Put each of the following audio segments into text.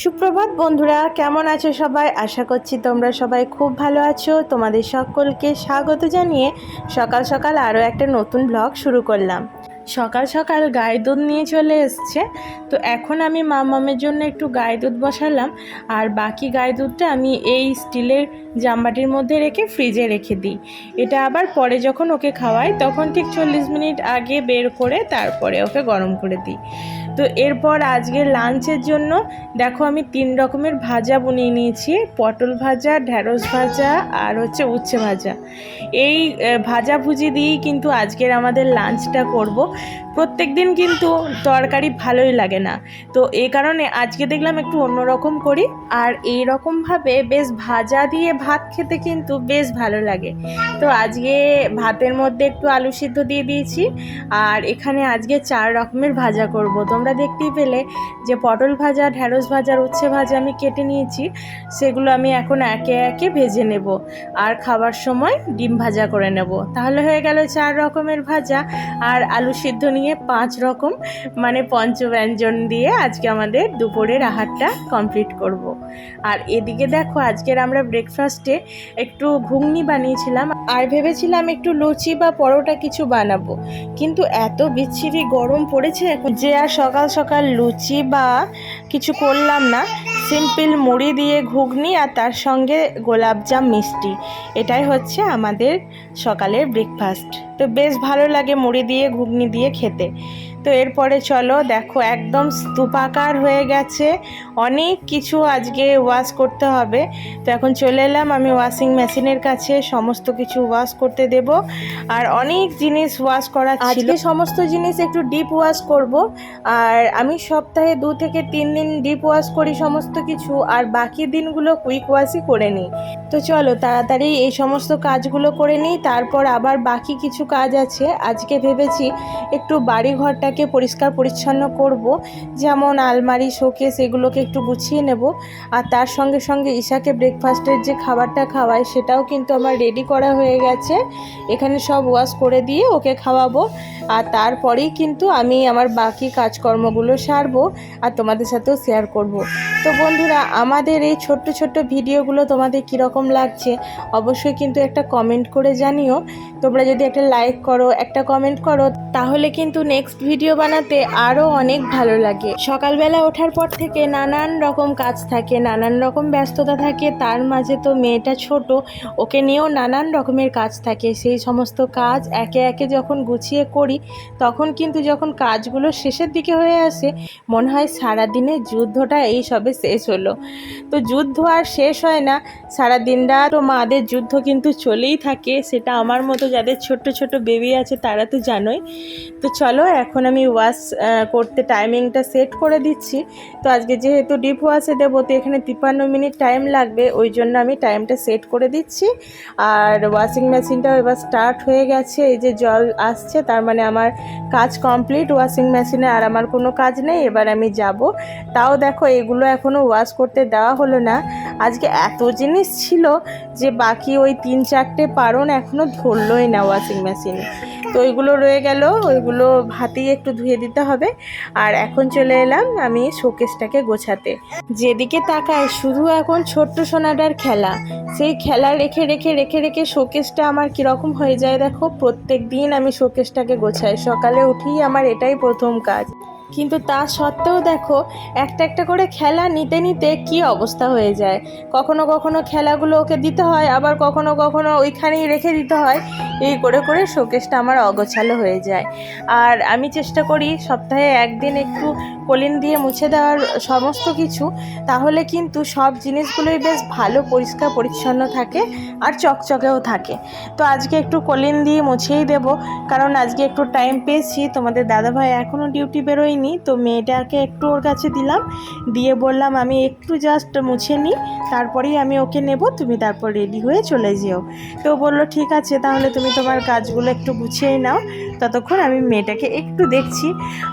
সুপ্রভাত বন্ধুরা, কেমন আছো সবাই? আশা করছি তোমরা সবাই খুব ভালো আছো। তোমাদের সকলকে স্বাগত জানিয়ে সকাল সকাল আরও একটা নতুন ব্লগ শুরু করলাম। সকাল সকাল গায়ে দুধ নিয়ে চলে এসছে। তো এখন আমি মামামের জন্য একটু গায়ে দুধ বসালাম। আর বাকি গায়ে দুধটা আমি এই স্টিলের জামবাটির মধ্যে রেখে ফ্রিজে রেখে দিই। এটা আবার পরে যখন ওকে খাওয়াই, তখন ঠিক চল্লিশ মিনিট আগে বের করে তারপরে ওকে গরম করে দিই। তো এরপর আজকে লাঞ্চের জন্য দেখো আমি তিন রকমের ভাজা বানিয়ে নিয়েছি। পটল ভাজা, ঢ্যাঁড়স ভাজা আর হচ্ছে উচ্ছে ভাজা। এই ভাজা ভাজাভুজি দিয়েই কিন্তু আজকের আমাদের লাঞ্চটা করব। প্রত্যেক দিন কিন্তু তরকারি ভালোই লাগে না। তো এই কারণে আজকে দেখলাম একটু অন্যরকম করি। আর এই রকমভাবে বেশ ভাজা দিয়ে ভাত খেতে কিন্তু বেশ ভালো লাগে। তো আজকে ভাতের মধ্যে একটু আলু সিদ্ধ দিয়ে দিয়েছি। আর এখানে আজকে চার রকমের ভাজা করব। তোমরা দেখতেই পেলে যে পটল ভাজা ঢ্যাঁড়স ভাজা, উচ্ছে ভাজা আমি কেটে নিয়েছি। সেগুলো আমি এখন একে একে ভেজে নেব। আর খাবার সময় ডিম ভাজা করে নেব। তাহলে হয়ে গেল চার রকমের ভাজা। আর আলু সিদ্ধ নিয়ে পাঁচ রকম মানে পঞ্চব্যঞ্জন দিয়ে আজকে আমাদের দুপুরের আহারটা কমপ্লিট করব। আর এদিকে দেখো, আজকের আমরা ব্রেকফাস্টে একটু ঘুগনি বানিয়েছিলাম আর ভেবেছিলাম একটু লুচি বা পরোটা কিছু বানাবো কিন্তু এত বিচ্ছিরি গরম পড়েছে যে আর সকাল সকাল লুচি বা কিছু করলাম না। সিম্পল মুড়ি দিয়ে ঘুগনি আর তার সঙ্গে গোলাপজাম মিষ্টি। এটাই হচ্ছে আমাদের সকালের ব্রেকফাস্ট তো বেশ ভালো লাগে মুড়ি দিয়ে, ঘুগনি দিয়ে খেতে। তো এরপরে চলো, দেখো একদম স্তূপাকার হয়ে গেছে। অনেক কিছু আজকে ওয়াশ করতে হবে। তো এখন চলে এলাম, আমি ওয়াশিং মেশিনের কাছে, সমস্ত কিছু ওয়াশ করতে দেব। আর অনেক জিনিস ওয়াশ করা আজকে সমস্ত জিনিস একটু ডিপ ওয়াশ করব। আর আমি সপ্তাহে দু থেকে তিন দিন ডিপ ওয়াশ করি সমস্ত কিছু, আর বাকি দিনগুলো কুইক ওয়াশই করে নিই। তো চলো, তাড়াতাড়ি এই সমস্ত কাজগুলো করে নিই, তারপর আবার বাকি কিছু কাজ আছে। আজকে ভেবেছি একটু বাড়ি ঘরটাকে পরিষ্কার পরিচ্ছন্ন করব। যেমন আলমারি, শোকেস এগুলোকে একটু গুছিয়ে নেব। আর তার সঙ্গে সঙ্গে ঈশাকে ব্রেকফাস্টের যে খাবারটা খাওয়াই, সেটাও কিন্তু আমার রেডি করা হয়ে গেছে। এখানে সব ওয়াশ করে দিয়ে ওকে খাওয়াবো। আর তারপরেই কিন্তু আমি আমার বাকি কাজকর্মগুলো সারবো আর তোমাদের সাথেও শেয়ার করব। তো বন্ধুরা, আমাদের এই ছোট্ট ছোট্ট ভিডিওগুলো তোমাদের কীরকম লাগছে অবশ্যই কিন্তু একটা কমেন্ট করে জানিও। তোমরা যদি একটা লাইক করো, একটা কমেন্ট করো, তাহলে কিন্তু নেক্সট ভিডিও বানাতে আরও অনেক ভালো লাগে। সকালবেলা ওঠার পর থেকে নানান রকম কাজ থাকে, নানান রকম ব্যস্ততা থাকে। তার মাঝে তো মেয়েটা ছোট, ওকে নিয়েও নানান রকমের কাজ থাকে। সেই সমস্ত কাজ একে একে যখন গুছিয়ে করি, তখন কিন্তু যখন কাজগুলো শেষের দিকে হয়ে আসে, মনে হয় সারাদিনের যুদ্ধটা এই সবে শেষ হলো। তো যুদ্ধ আর শেষ হয় না। সারা দিনটা তো মাদের যুদ্ধ কিন্তু চলেই থাকে। সেটা আমার মতো যাদের ছোট্ট ছোট বেবি আছে তারা তো জানোই। তো চলো, এখন আমি ওয়াশ করতে টাইমিংটা সেট করে দিচ্ছি। তো আজকে যেহেতু ডিপ ওয়াশে দেবো, তো এখানে তিপ্পান্ন মিনিট টাইম লাগবে, ওই জন্য আমি টাইমটা সেট করে দিচ্ছি। আর ওয়াশিং মেশিনটাও এবার স্টার্ট হয়ে গেছে, এই যে জল আসছে, তার মানে আমার কাজ কমপ্লিট ওয়াশিং মেশিনে আর আমার কোনো কাজ নেই, এবার আমি যাব। তাও দেখো, এগুলো এখনও ওয়াশ করতে দেওয়া হলো না। আজকে এত জিনিস ছিল যে বাকি ওই তিন চারটে পারণ এখনও ধরলোই না ওয়াশিং মেশিনে তো ওইগুলো রয়ে গেল, ওইগুলো হাতেই একটু ধুয়ে দিতে হবে। আর এখন চলে এলাম আমি শোকেসটাকে গোছাতে। যেদিকে তাকায় শুধু এখন ছোট্ট সোনাটার খেলা। সেই খেলা রেখে রেখে রেখে রেখে শোকেসটা আমার কীরকম হয়ে যায় দেখো? প্রত্যেক দিন আমি শোকেসটাকে গোছাই। সকালে উঠেই আমার এটাই প্রথম কাজ। কিন্তু তা সত্ত্বেও দেখো, একটা একটা করে খেলা নিতে নিতে কি অবস্থা হয়ে যায়। কখনো কখনো খেলাগুলো ওকে দিতে হয়, আবার কখনো কখনো ওইখানেই রেখে দিতে হয়। এই করে করে শোকেসটা আমার অগোছালো হয়ে যায়। আর আমি চেষ্টা করি সপ্তাহে একদিন একটু কলিন দিয়ে মুছে দেওয়ার সমস্ত কিছু, তাহলে কিন্তু সব জিনিসগুলোই বেশ ভালো, পরিষ্কার, পরিচ্ছন্ন থাকে আর চকচকেও থাকে। তো আজকে একটু কলিন দিয়ে মুছেই দেব, কারণ আজকে একটু টাইম পেয়েছি। তোমাদের দাদাভাই এখনও ডিউটি বেরোয়নি, তো মেয়েটাকে একটু ওর কাছে দিলাম। দিয়ে বললাম, আমি একটু জাস্ট মুছে নিই, তারপরেই আমি ওকে নেব, তুমি তারপর রেডি হয়ে চলে যেও। তো বলল, ঠিক আছে, তাহলে তুমি তোমার কাজগুলো একটু গুছিয়ে নাও। ততক্ষণ আমি মেয়েটাকে একটু দেখছি।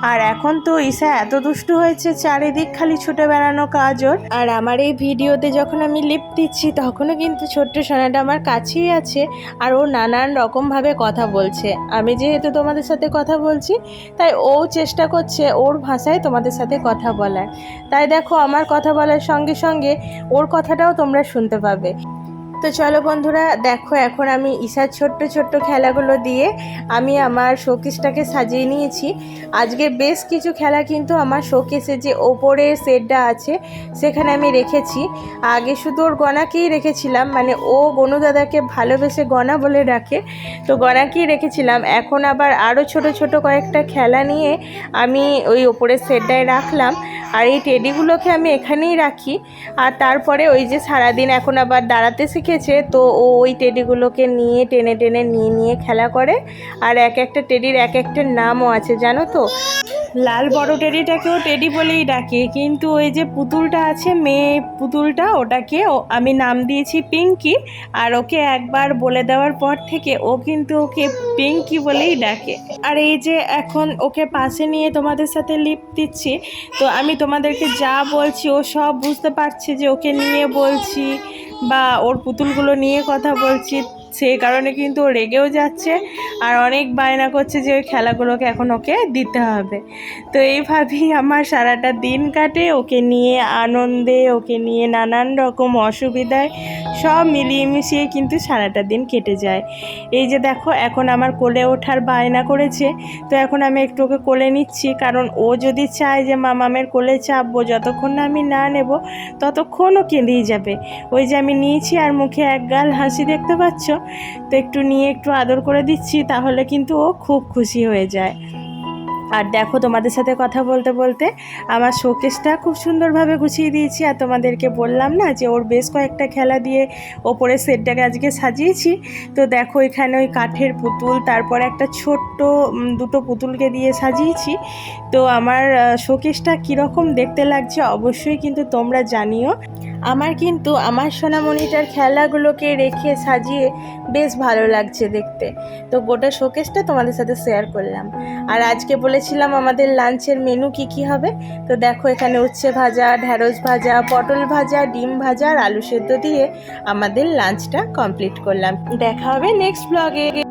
আর এখন তো ঈশা এত দুষ্টু হয়েছে, চারিদিক খালি ছুটে বেড়ানো কাজ ওর আর আমার এই ভিডিওতে যখন আমি লিপ দিচ্ছি, তখনও কিন্তু ছোট্ট সোনাটা আমার কাছেই আছে আর ও নানান রকমভাবে কথা বলছে। আমি যেহেতু তোমাদের সাথে কথা বলছি, তাই ও চেষ্টা করছে ওর ভাষায় তোমাদের সাথে কথা বলার। তাই দেখো, আমার কথা বলার সঙ্গে সঙ্গে ওর কথাটাও তোমরা শুনতে পাবে। তো চলো বন্ধুরা, দেখো এখন আমি ঈশার ছোট্ট ছোট্ট খেলাগুলো দিয়ে আমি আমার শোকেসটাকে সাজিয়ে নিয়েছি। আজকে বেশ কিছু খেলা কিন্তু আমার শোকেসে যে ওপরের সেটটা আছে, সেখানে আমি রেখেছি। আগে শুধু ওর গনাকেই রেখেছিলাম মানে ও গনু দাদাকে ভালোবেসে গনা বলে ডাকে, তো গনাকেই রেখেছিলাম। এখন আবার আরও ছোট ছোট কয়েকটা খেলা নিয়ে আমি ওই ওপরের সেটটায় রাখলাম। আর এই টেডিগুলোকে আমি এখানেই রাখি। আর তারপরে ওই যে সারাদিন এখন আবার দাঁড়াতে শিখেছে, তো ও ওই টেডিগুলোকে নিয়ে টেনে টেনে নিয়ে নিয়ে খেলা করে। আর এক একটা টেডির এক একটা নামও আছে, জানো তো? লাল বড় টেডিটাকেও টেডি বলেই ডাকে, কিন্তু ওই যে পুতুলটা আছে, মেয়ে পুতুলটা, ওটাকে আমি নাম দিয়েছি পিঙ্কি, আর ওকে একবার বলে দেওয়ার পর থেকে ও কিন্তু ওকে পিঙ্কি বলেই ডাকে। আর এই যে এখন ওকে পাশে নিয়ে তোমাদের সাথে লিপ দিচ্ছি, তো আমি তোমাদেরকে যা বলছি ও সব বুঝতে পারছে যে ওকে নিয়ে বলছি। বা ওর পুতুলগুলো নিয়ে কথা বলছি সেই কারণে কিন্তু রেগেও যাচ্ছে আর অনেক বায়না করছে যে ওই খেলাগুলোকে এখন ওকে দিতে হবে। তো এইভাবেই আমার সারাটা দিন কাটে। ওকে নিয়ে আনন্দে, ওকে নিয়ে নানান রকম অসুবিধায় সব মিলিয়ে মিশিয়ে কিন্তু সারাটা দিন কেটে যায়। এই যে দেখো, এখন আমার কোলে ওঠার বায়না করেছে। তো এখন আমি একটু ওকে কোলে নিচ্ছি। কারণ ও যদি চায় যে মামামের কোলে চাপবো, যতক্ষণ না আমি না নেব, ততক্ষণ ও কেঁদেই যাবে। ওই যে আমি নিয়েছি আর মুখে এক গাল হাসি দেখতে পাচ্ছ? তো একটু নিয়ে একটু আদর করে দিচ্ছি, তাহলে কিন্তু ও খুব খুশি হয়ে যায়। আর দেখো তোমাদের সাথে কথা বলতে বলতে আমার শোকেসটা খুব সুন্দরভাবে গুছিয়ে দিয়েছি, আর তোমাদেরকে বললাম না যে ওর বেশ কয়েকটা খেলা দিয়ে ওপরের সেটটাকে আজকে সাজিয়েছি। তো দেখো এখানে ওই কাঠের পুতুল, তারপর একটা ছোট্ট দুটো পুতুলকে দিয়ে সাজিয়েছি। তো আমার শোকেসটা কীরকম দেখতে লাগছে অবশ্যই কিন্তু তোমরা জানিও। আমার কিন্তু আমার সোনামণিটার খেলাগুলোকে রেখে সাজিয়ে বেশ ভালো লাগছে দেখতে। তো গোটা শোকেসটা তোমাদের সাথে শেয়ার করলাম। আর আজকে বলেছিলাম আমাদের লাঞ্চের মেনু কি কি হবে? তো দেখো এখানে উচ্ছে ভাজা, ঢ্যাঁড়স ভাজা, পটল ভাজা, ডিম ভাজা আর আলু সেদ্ধ দিয়ে আমাদের লাঞ্চটা কমপ্লিট করলাম। দেখা হবে নেক্সট ব্লগে